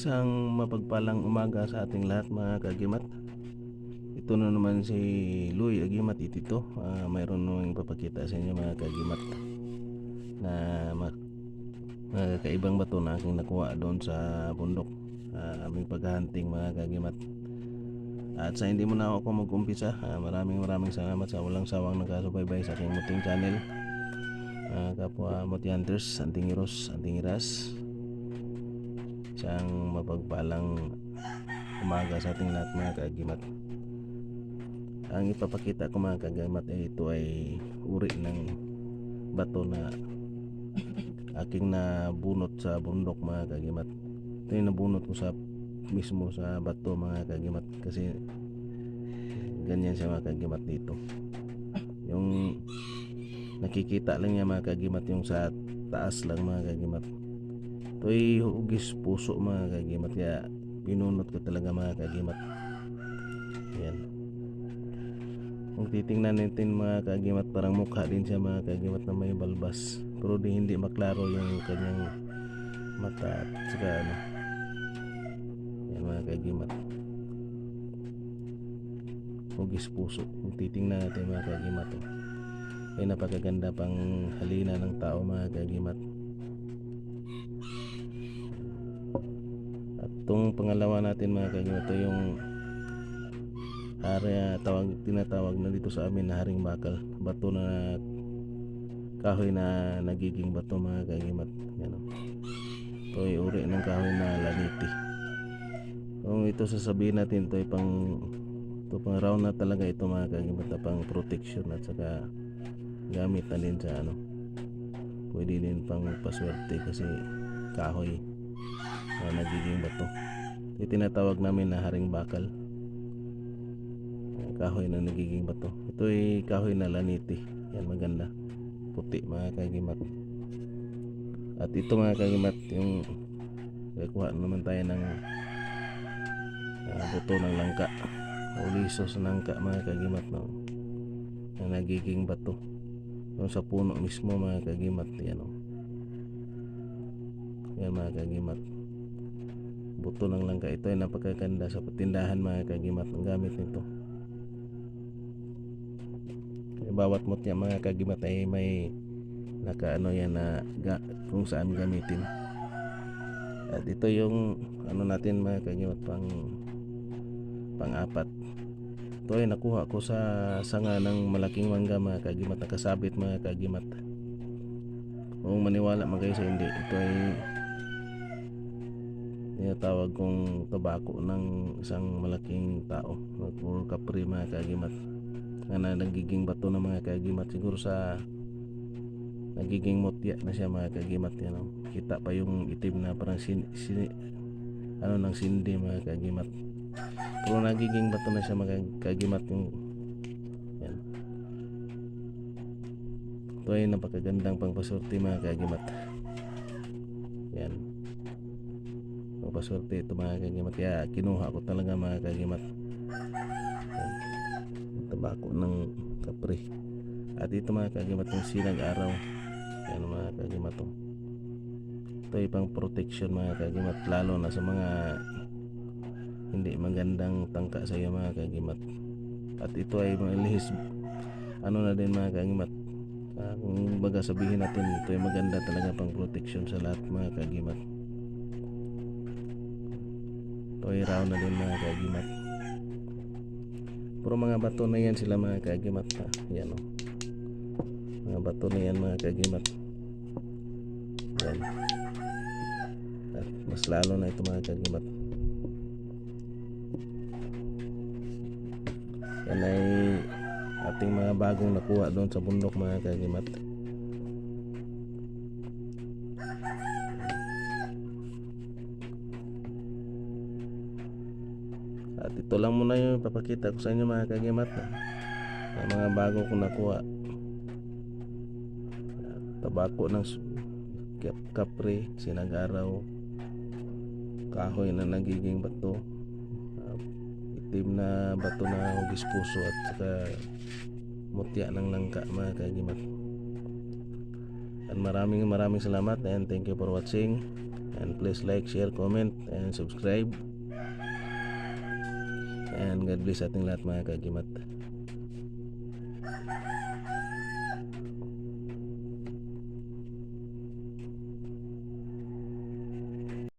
Isang mapagpalang umaga sa ating lahat mga kagimat. Ito na naman si Louie Agimat itito. Uh, mayroon nung papakita sa inyo mga kagimat na ma- mga kaibang bato na aking nakuha doon sa bundok. Uh, aming paghahunting mga kagimat. At sa hindi mo na ako mag-umpisa, uh, maraming maraming salamat sa walang sawang nagkasubaybay sa aking muting channel. Uh, kapwa Muti Hunters, Antingiros, Antingiras, Isang mapagpalang umaga sa ating lahat mga kagimat. Ang ipapakita ko mga kagimat ay ito ay uri ng bato na aking nabunot sa bundok mga kagimat. Ito yung nabunot ko sa mismo sa bato mga kagimat kasi ganyan siya mga kagimat dito. Yung nakikita lang niya mga kagimat yung sa taas lang mga kagimat Ito'y hugis puso mga kagimat. Kaya binunot ko talaga mga kagimat. Ayan. Kung titingnan natin mga kagimat Parang mukha din siya mga kagimat na may balbas. Pero di hindi maklaro yung kanyang mata At saka ano. Ayan mga kagimat. Hugis puso. Kung titingnan natin mga kagimat oh. Ay napakaganda pang halina ng tao mga kagimat itong pangalawa natin mga kagawin ito yung area tawag, tinatawag na dito sa amin na haring bakal. Bato na kahoy na nagiging bato mga kagimat yan o ito ay uri ng kahoy na laniti kung ito sasabihin natin ito ay pang ito pang round na talaga ito mga kagimat pang protection at saka gamit na din sa ano pwede din pang paswerte kasi kahoy na nagiging bato. Ito tinatawag namin na haring bakal. Kahoy na nagiging bato. Ito ay kahoy na laniti. Yan maganda. Puti mga kagimat. At ito mga kagimat yung kuha naman tayo ng uh, buto ng langka. O liso sa langka mga kagimat no, na nagiging bato. Yung sa puno mismo mga kagimat yan o yan mga kagimat. Buto ng langka. Ito ay napakaganda sa patindahan mga kagimat. Ang gamit nito. Bawat mutya mga kagimat ay may nakaano yan na ga, kung saan gamitin. At ito yung ano natin mga kagimat pang pang apat ito ay nakuha ko sa sanga ng malaking mangga mga kagimat. Nakasabit mga kagimat. Kung maniwala mga kayo sa hindi ito ay tinatawag kong tabako ng isang malaking tao. Or kapri mga kagimat. Na nagiging bato ng mga kagimat. Siguro sa nagiging mutya na siya mga kagimat yan, oh. kita pa yung itim na parang sin, sin, ano ng sindi mga kagimat. Pero nagiging bato na siya mga kagimat yung yan. Ito ay napakagandang pangpasurti mga kagimat. Yan Mapaswerte ito mga kagimat. Kaya kinuha ko talaga mga kagimat. Tabako ng kapre. At ito mga kagimat Yung sinag araw. Yan mga kagimat to. Ito ay pang protection mga kagimat. Lalo na sa mga Hindi magandang tangka sa iyo mga kagimat. At ito ay malihis Ano na din mga kagimat? Kung baga sabihin natin Ito ay maganda talaga pang protection sa lahat mga kagimat Toy raw na din mga kagimat. Puro mga bato na yan sila mga kagimat. Ha? Yan o. Oh. Mga bato na yan mga kagimat. Yan. At mas lalo na ito mga kagimat. Yan ay ating mga bagong nakuha doon sa bundok mga kagimat. At ito lang muna yung papakita ko sa inyo mga kagimat Ang mga bago ko nakuha. Tabako ng kapre, sinagaraw Kahoy na nagiging bato Itim na bato na hugis puso at saka mutya ng langka mga kagimat. At maraming maraming salamat and thank you for watching. And please like, share, comment, and subscribe. And God bless ating lahat mga kagimat.